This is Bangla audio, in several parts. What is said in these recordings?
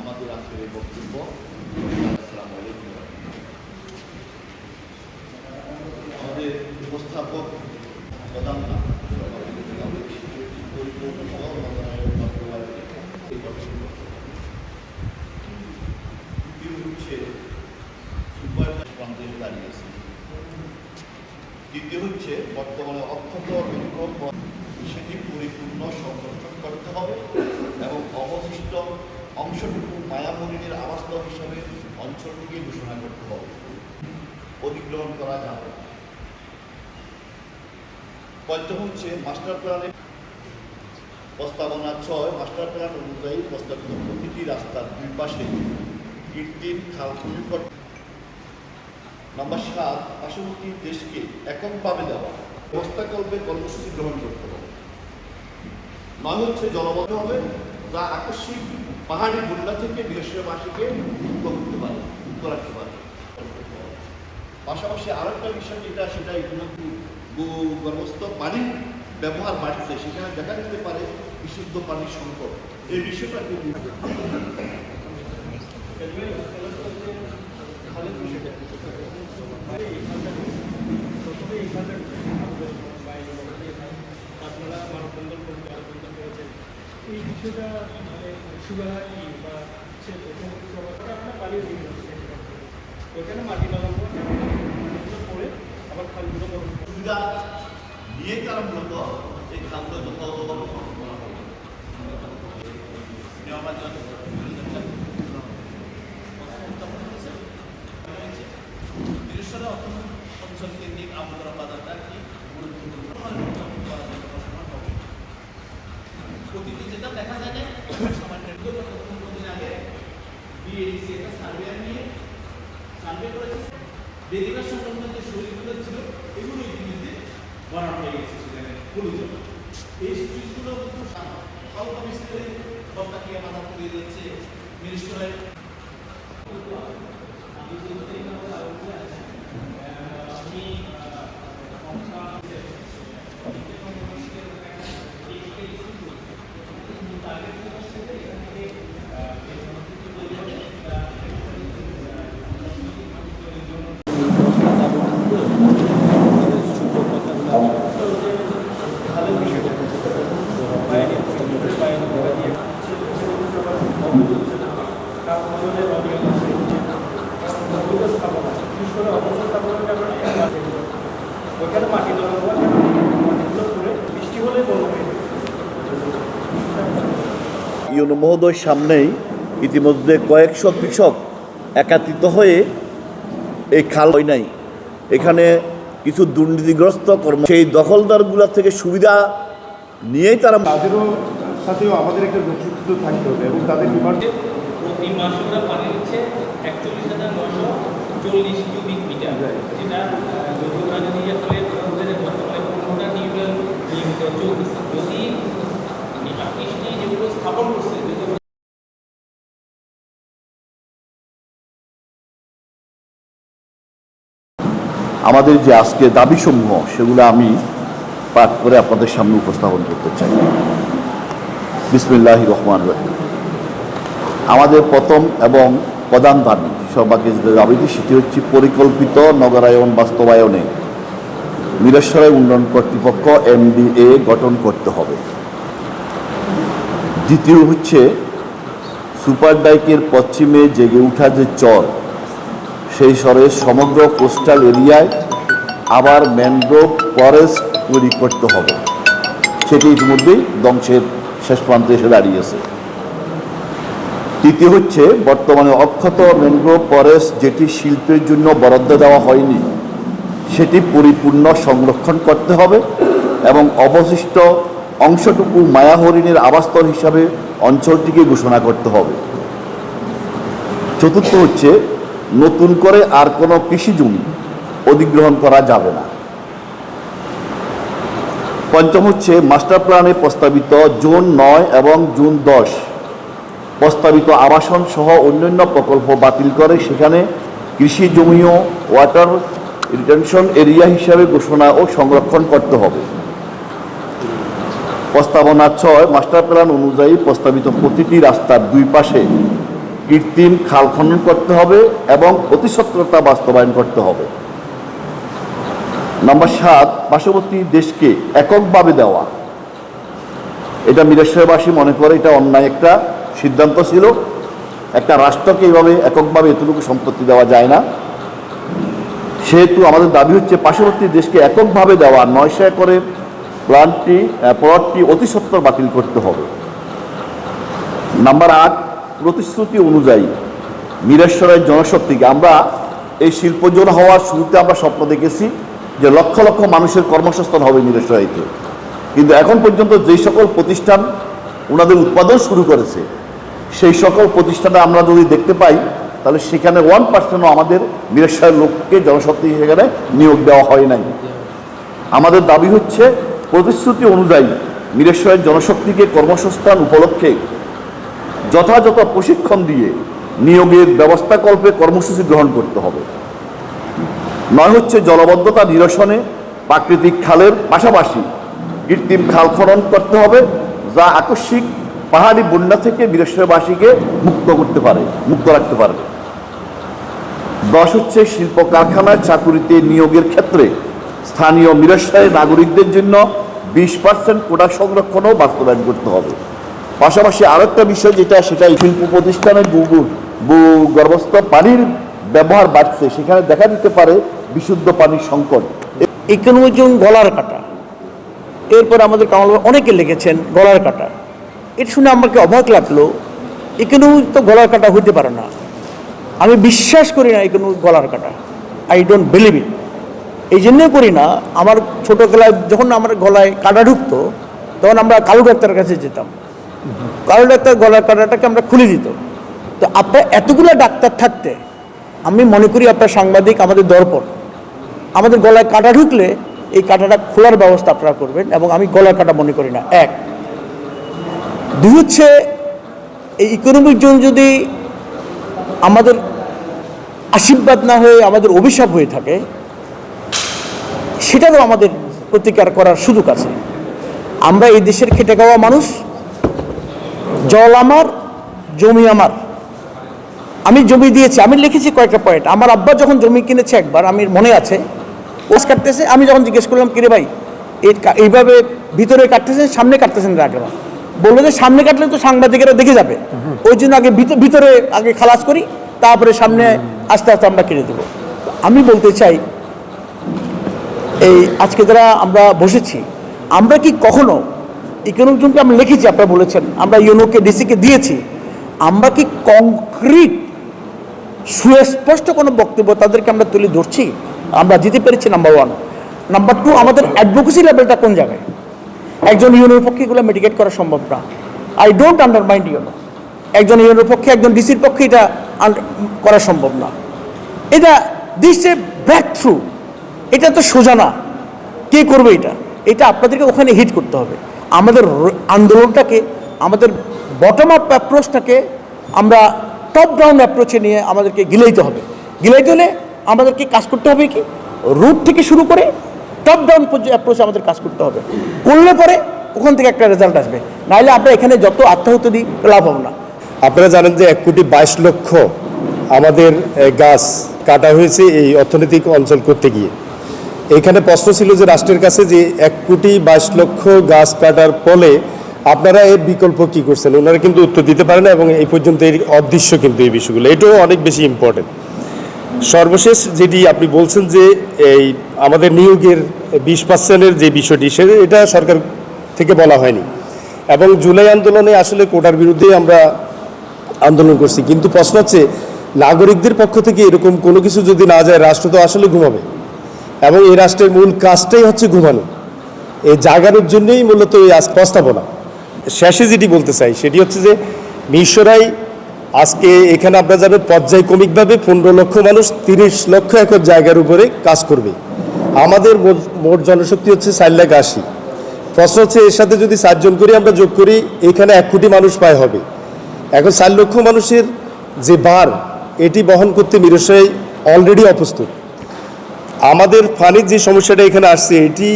আমাদের আজকের বক্তব্য আসসালামু আলাইকুম আমাদের উপস্থাপক প্রধান না, পরিপূর্ণ মনোনয়ন বাস্তবায়নে এই বক্তব্য। দ্বিতীয় হচ্ছে সুপার প্রান্তে দাঁড়িয়েছে দ্বিতীয় হচ্ছে বর্তমানে অক্ষত বিক্ষোভ সেটি পরিপূর্ণ সংরক্ষণ করতে হবে এবং অবশিষ্ট অংশটুকু মায়ামরিনের আবাসস্থল হিসাবে অঞ্চলটিকে ঘোষণা করতে হবে। অধিগ্রহণ করা যাবে পঞ্চম হচ্ছে মাস্টার প্ল্যানে প্রস্তাবনা ছয়, মাস্টার প্ল্যান অনুযায়ী প্রস্তাবিত প্রতিটি রাস্তার দুই পাশে কৃত্রিম খাল নাম্বার সাত, পার্শ্ববর্তী দেশকে এককভাবে দেওয়া। ব্যবস্থাকল্পে কর্মসূচি গ্রহণ করতে হবে। নয় হচ্ছে জলবদ্ধ হবে, যা আকস্মিক পাহাড়ি বন্যা থেকে বৃহস্পতিবাসীকে মুক্ত করতে পারে মুক্ত রাখতে পারে। পাশাপাশি আরেকটা বিষয় যেটা, সেটা ইতিমধ্যে গর্ভস্থ পানির ব্যবহার বাড়ছে সেখানে দেখা যেতে পারে বিশুদ্ধ পানির সংকট। এই বিষয়টা কিন্তু আপনারা মানববন্ধন এই বিষয়টা মানে সুবিধা কি বা সে প্রথম সভাটা আপনার পালিয়ে দিয়ে যাচ্ছে ওখানে মাটি এগুলো করে আবার খালগুলো। সুবিধা নিয়ে তারা মূলত এই খাদ্য যথাযথভাবে গ্রহণ করা হবে নিয়মাচার বৃহস্পতি অঞ্চল কেন্দ্রিক আবহাওয়া বাজারটা কি গুরুত্বপূর্ণ হবে প্রতিটি যেটা দেখা যায় যে সামান্য দিন আগে বিএডিসি একটা সার্ভে নিয়ে সার্ভে করেছে। বেদিকা সংক্রান্ত যে শরীরগুলো ছিল, এগুলো ইতিমধ্যে বাড়ানো হয়ে গেছে সেখানে হলুদ এই সুইচগুলো কিন্তু অল্প বিস্তরে বক্তাকে মাথা পুড়িয়ে যাচ্ছে মিনিস্টারের আমি আমি ওখানে মাটি লাগাবো মাটিগুলো করে বৃষ্টি হলে বড় হয়ে যাবে। ইউনো মহোদয় সামনেই ইতিমধ্যে কয়েকশো কৃষক একাত্রিত হয়ে এই খাল হয় নাই। এখানে কিছু দুর্নীতিগ্রস্ত কর্ম সেই দখলদারগুলো থেকে সুবিধা নিয়েই তারা তাদেরও সাথেও আমাদের একটা যোগসূত্র থাকতে হবে এবং তাদের ডিমান্ড প্রতি মাসে ওরা পানি দিচ্ছে একচল্লিশ হাজার নশো চল্লিশ কিউবিক মিটার যেটা যদিও যদি আসলে বর্তমানে নিয়মিত চলতেছে। যদি যেগুলো করছে আমাদের যে আজকে দাবিসমূহ, সেগুলো আমি পাঠ করে আপনাদের সামনে উপস্থাপন করতে চাই। বিসমিল্লাহ রহমান রহিম। আমাদের প্রথম এবং প্রধান দাবি, সর্বাগ্রে যে দাবিটি সেটি হচ্ছে পরিকল্পিত নগরায়ন বাস্তবায়নে মিরেশ্বরের উন্নয়ন কর্তৃপক্ষ এমডিএ গঠন করতে হবে। দ্বিতীয় হচ্ছে সুপার ডাইকের পশ্চিমে জেগে ওঠা যে চর, সেই স্বরে সমগ্র কোস্টাল এরিয়ায় আবার ম্যানগ্রোভ ফরেস্ট তৈরি করতে হবে। সেটি ইতিমধ্যেই ধ্বংসের শেষ প্রান্তে এসে দাঁড়িয়েছে। তৃতীয় হচ্ছে বর্তমানে অক্ষত ম্যানগ্রোভ ফরেস্ট যেটি শিল্পের জন্য বরাদ্দ দেওয়া হয়নি, সেটি পরিপূর্ণ সংরক্ষণ করতে হবে এবং অবশিষ্ট অংশটুকু মায়া হরিণের আবাসস্থল হিসাবে অঞ্চলটিকে ঘোষণা করতে হবে। চতুর্থ হচ্ছে, নতুন করে আর কোনো কৃষি জমি অধিগ্রহণ করা যাবে না। পঞ্চম হচ্ছে, মাস্টার প্ল্যানে প্রস্তাবিত জুন নয় এবং জুন দশ। প্রস্তাবিত আবাসন সহ অন্যান্য প্রকল্প বাতিল করে সেখানে কৃষি জমিও ওয়াটার রিটেনশন এরিয়া হিসাবে ঘোষণা ও সংরক্ষণ করতে হবে। প্রস্তাবনা ছয় মাস্টার প্ল্যান অনুযায়ী প্রস্তাবিত প্রতিটি রাস্তার দুই পাশে কৃত্রিম খাল খনন করতে হবে এবং অতিসত্বরতা বাস্তবায়ন করতে হবে। নাম্বার সাত, পার্শ্ববর্তী দেশকে এককভাবে দেওয়া। এটা মিরেশ্বরবাসী মনে করে এটা অন্যায় একটা সিদ্ধান্ত ছিল। একটা রাষ্ট্রকে এইভাবে এককভাবে এতটুকু সম্পত্তি দেওয়া যায় না। সেহেতু আমাদের দাবি হচ্ছে পার্শ্ববর্তী দেশকে এককভাবে দেওয়া নয়শো একরের প্ল্যানটি প্লটটি অতি সত্বর বাতিল করতে হবে। নাম্বার আট, প্রতিশ্রুতি অনুযায়ী মিরেশ্বরের জনশক্তিকে আমরা এই শিল্পজন হওয়ার শুরুতে আমরা স্বপ্ন দেখেছি যে লক্ষ লক্ষ মানুষের কর্মসংস্থান হবে মিরেশ্বরাইতে কিন্তু এখন পর্যন্ত যেই সকল প্রতিষ্ঠান ওনাদের উৎপাদন শুরু করেছে, সেই সকল প্রতিষ্ঠানে আমরা যদি দেখতে পাই, তাহলে সেখানে ওয়ান পার্সেন্টও আমাদের মিরেশ্বরের লোককে জনশক্তি সেখানে নিয়োগ দেওয়া হয় নাই। আমাদের দাবি হচ্ছে প্রতিশ্রুতি অনুযায়ী মিরেশ্বরের জনশক্তিকে কর্মসংস্থান উপলক্ষে যথাযথ প্রশিক্ষণ দিয়ে নিয়োগের ব্যবস্থাকল্পে কর্মসূচি গ্রহণ করতে হবে। নয় হচ্ছে জলবদ্ধতা নিরসনে প্রাকৃতিক খালের পাশাপাশি কৃত্রিম খাল খনন করতে হবে, যা আকস্মিক পাহাড়ি বন্যা থেকে বীরেশ্বরবাসীকে মুক্ত করতে পারে, মুক্ত রাখতে পারবে। দশ হচ্ছে শিল্প কারখানায় চাকুরিতে নিয়োগের ক্ষেত্রে স্থানীয় মিরেশ্বরের নাগরিকদের জন্য বিশ পার্সেন্ট কোটা সংরক্ষণও বাস্তবায়ন করতে হবে। পাশাপাশি আরেকটা বিষয় যেটা, সেটা শিল্প প্রতিষ্ঠানের গর্ভস্থ পানির ব্যবহার বাড়ছে, সেখানে দেখা দিতে পারে বিশুদ্ধ পানির সংকট। ইকোনমিজম গলার কাটা। এরপর আমাদের কামাল অনেকে লিখেছেন গলার কাটা। এটা শুনে আমাকে অবাক লাগল ইকোনমি তো গলার কাটা হইতে পারে না। আমি বিশ্বাস করি না ইকোনমি গলার কাটা। আই ডোন্ট বিলিভ ইট এই জন্যই করি না। আমার ছোটোবেলায় যখন আমার গলায় কাটা ঢুকতো, তখন আমরা কালু ডাক্তারের কাছে যেতাম। কালু ডাক্তার গলার কাটাটাকে আমরা খুলে দিত। তো আপনার এতগুলো ডাক্তার থাকতে, আমি মনে করি আপনার সাংবাদিক আমাদের দর্পণ। আমাদের গলায় কাটা ঢুকলে এই কাঁটাটা খোলার ব্যবস্থা আপনারা করবেন এবং আমি গলার কাটা মনে করি না। এক। দুই হচ্ছে, এই ইকোনমিক জোন যদি আমাদের আশীর্বাদ না হয়ে আমাদের অভিশাপ হয়ে থাকে সেটারও আমাদের প্রতিকার করার সুযোগ আছে। আমরা এই দেশের খেটে খাওয়া মানুষ, জল আমার, জমি আমার। আমি জমি দিয়েছি, আমি লিখেছি কয়েকটা পয়েন্ট আমার আব্বা যখন জমি কিনেছে একবার, আমি মনে আছে ওস কাটতেছে, আমি যখন জিজ্ঞেস করলাম, কিরে ভাই এই এইভাবে ভিতরে কাটতেছেন, সামনে কাটতেছেন আগে বলল যে, সামনে কাটলে তো সাংবাদিকেরা দেখে যাবে। ওই জন্য আগে ভিত- ভিতরে আগে খালাস করি, তারপরে সামনে আস্তে আস্তে আমরা কিনে দেবো। আমি বলতে চাই এই আজকে যারা আমরা বসেছি, আমরা কি কখনো ইকোনমিক জোনকে আমরা লিখেছি, আপনারা বলেছেন, আমরা ইউনোকে, ডিসিকে দিয়েছি, আমরা কি কংক্রিট সুস্পষ্ট কোনো বক্তব্য তাদেরকে আমরা তুলে ধরছি? আমরা জিতে পেরেছি নাম্বার ওয়ান নাম্বার টু আমাদের অ্যাডভোকেসি লেভেলটা কোন জায়গায়? একজন ইউনোর পক্ষে এগুলো মেডিকেট করা সম্ভব না। আই ডোন্ট আন্ডারমাইন্ড ইউনো একজন ইউনোর পক্ষে, একজন ডিসির পক্ষে এটা করা সম্ভব না। এটা দিস এ ব্যাক থ্রু এটা তো সোজা না। কে করবে এটা? এটা আপনাদেরকে ওখানে হিট করতে হবে। আমাদের আন্দোলনটাকে, আমাদের বটম আপ অ্যাপ্রোচটাকে আমরা টপ ডাউন অ্যাপ্রোচে নিয়ে আমাদেরকে গিলাইতে হবে। গিলাইতে হলে আমাদেরকে কাজ করতে হবে কি? রুট থেকে শুরু করে টপ ডাউন অ্যাপ্রোচে আমাদের কাজ করতে হবে। করলে পরে ওখান থেকে একটা রেজাল্ট আসবে। নাহলে আমরা এখানে যত আত্মাহত দিই, লাভ হবে না। আপনারা জানেন যে এক কোটি বাইশ লক্ষ আমাদের গাছ কাটা হয়েছে এই অর্থনৈতিক অঞ্চল করতে গিয়ে। এখানে প্রশ্ন ছিল যে রাষ্ট্রের কাছে যে এক কোটি বাইশ লক্ষ গাছ কাটার ফলে আপনারা এর বিকল্প কি করছেন? ওনারা কিন্তু উত্তর দিতে পারে না এবং এই পর্যন্ত এর অদৃশ্য কিন্তু এই বিষয়গুলো। এটাও অনেক বেশি ইম্পর্টেন্ট সর্বশেষ যেটি আপনি বলছেন যে এই আমাদের নিয়োগের বিশ পার্সেন্টের যে বিষয়টি, সে এটা সরকার থেকে বলা হয়নি। এবং জুলাই আন্দোলনে আসলে কোটার বিরুদ্ধে আমরা আন্দোলন করছি। কিন্তু প্রশ্ন হচ্ছে, নাগরিকদের পক্ষ থেকে এরকম কোনো কিছু যদি না যায়, রাষ্ট্র তো আসলে ঘুমাবে। এবং এই রাষ্ট্রের মূল কাজটাই হচ্ছে ঘুমানো। এই জাগানোর জন্যই মূলত এই প্রস্তাবনা। শেষে যেটি বলতে চাই, সেটি হচ্ছে যে, মিশরাই আজকে এখানে আপনারা জানেন পর্যায়ক্রমিকভাবে পনেরো লক্ষ মানুষ তিরিশ লক্ষ একর জায়গার উপরে কাজ করবে। আমাদের মোট জনশক্তি হচ্ছে চার লাখ আশি। প্রশ্ন হচ্ছে এর সাথে যদি চারজন করে আমরা যোগ করি, এখানে এক কোটি মানুষ পায় হবে। এখন চার লক্ষ মানুষের যে বার, এটি বহন করতে মিরসাই অলরেডি অপ্রস্তুত। আমাদের পানির যে সমস্যাটা এখানে আসছে, এটি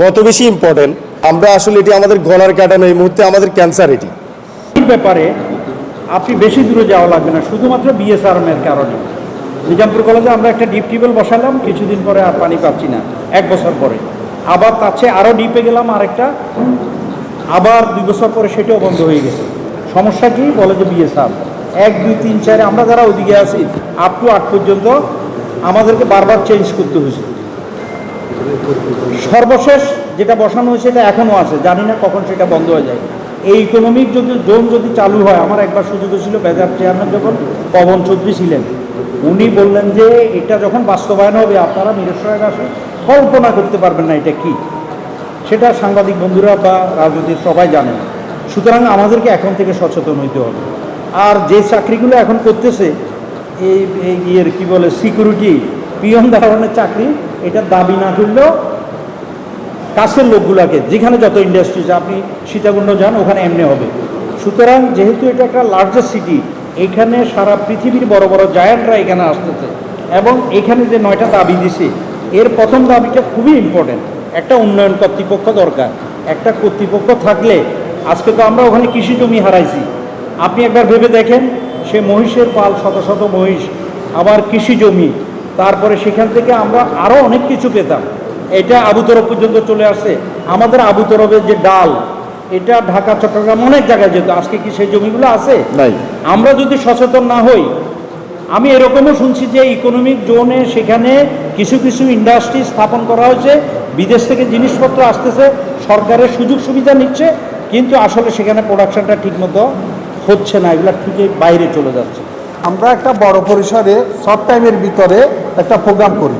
কত বেশি ইম্পর্টেন্ট আমরা আসলে এটি আমাদের গলার কাটানো এই মুহূর্তে আমাদের ক্যান্সার এটি। ব্যাপারে আপনি বেশি দূরে যাওয়া লাগবে না, শুধুমাত্র বিএসআরএমের কারণে। নিজামপুর কলেজে আমরা একটা ডিপ টিউবওয়েল বসালাম, কিছুদিন পরে আর পানি পাচ্ছি না, এক বছর পরে। আবার তার আরও ডিপে গেলাম আরেকটা, আবার দুই বছর পরে সেটাও বন্ধ হয়ে গেছে। সমস্যা কি বলে যে বিএসআর এক, দুই, তিন, চারে আমরা যারা ওদিকে আছি আপ টু আট পর্যন্ত আমাদেরকে বারবার চেঞ্জ করতে হয়েছে। সর্বশেষ যেটা বসানো হয়েছে এটা এখনও আছে, জানি না কখন সেটা বন্ধ হয়ে যায়। এই ইকোনমিক যদি জোন যদি চালু হয়, আমার একবার সুযোগ ছিল বেজার চেয়ারম্যান যখন, পবন চৌধুরী ছিলেন, উনি বললেন যে এটা যখন বাস্তবায়ন হবে, আপনারা নিরসরায় আসে কল্পনা করতে পারবেন না এটা কি। সেটা সাংবাদিক বন্ধুরা বা রাজনীতির সবাই জানেন। সুতরাং আমাদেরকে এখন থেকে সচেতন হইতে হবে। আর যে চাকরিগুলো এখন করতেছে এই ইয়ের কি বলে সিকিউরিটি পিয়ন ধরনের চাকরি, এটা দাবি না করলেও কাছের লোকগুলাকে, যেখানে যত ইন্ডাস্ট্রিজ আপনি সীতাকুণ্ড যান, ওখানে এমনি হবে। সুতরাং যেহেতু এটা একটা লার্জেস্ট সিটি এখানে সারা পৃথিবীর বড় বড় জায়ান্টরা এখানে আসতেছে। এবং এখানে যে নয়টা দাবি দিছে, এর প্রথম দাবিটা খুবই ইম্পর্টেন্ট একটা উন্নয়ন কর্তৃপক্ষ দরকার। একটা কর্তৃপক্ষ থাকলে, আজকে তো আমরা ওখানে কৃষি জমি হারাইছি। আপনি একবার ভেবে দেখেন সে মহিষের পাল শত শত মহিষ আবার কৃষি জমি। তারপরে সেখান থেকে আমরা আরও অনেক কিছু পেতাম। এটা আবুতরফ পর্যন্ত চলে আসছে। আমাদের আবুতরফের যে ডাল এটা ঢাকা চট্টগ্রাম অনেক জায়গায় যেত। আজকে কি সেই জমিগুলো আছে? নাই। আমরা যদি সচেতন না হই আমি এরকমও শুনছি যে ইকোনমিক জোনে সেখানে কিছু কিছু ইন্ডাস্ট্রি স্থাপন করা হয়েছে। বিদেশ থেকে জিনিসপত্র আসতেছে। সরকারের সুযোগ সুবিধা নিচ্ছে। কিন্তু আসলে সেখানে প্রোডাকশনটা ঠিকমতো হচ্ছে না, এগুলো ঠিকই বাইরে চলে যাচ্ছে। আমরা একটা বড় পরিসরে শর্ট টাইমের ভিতরে একটা প্রোগ্রাম করি।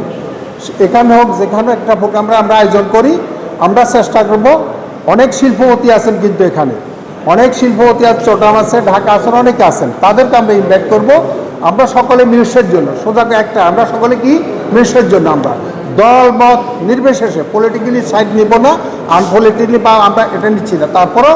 এখানে হোক, যেখানে একটা প্রোগ্রাম আমরা আয়োজন করি, আমরা চেষ্টা করব। অনেক শিল্পপতি আছেন কিন্তু এখানে। অনেক শিল্পপতি আছে চোটাম আছে, ঢাকা আছেন, অনেকে আছেন। তাদেরকে আমরা ইনভাইট করব। আমরা সকলে মিনিস্টের জন্য। সোজা একটা, আমরা সকলে কি? মিনিস্টের জন্য আমরা। দল, মত, নির্বিশেষে পলিটিক্যালি সাইড নিব না আনপলিটিক্যালি বা আমরা এটা নিচ্ছি না। তারপরও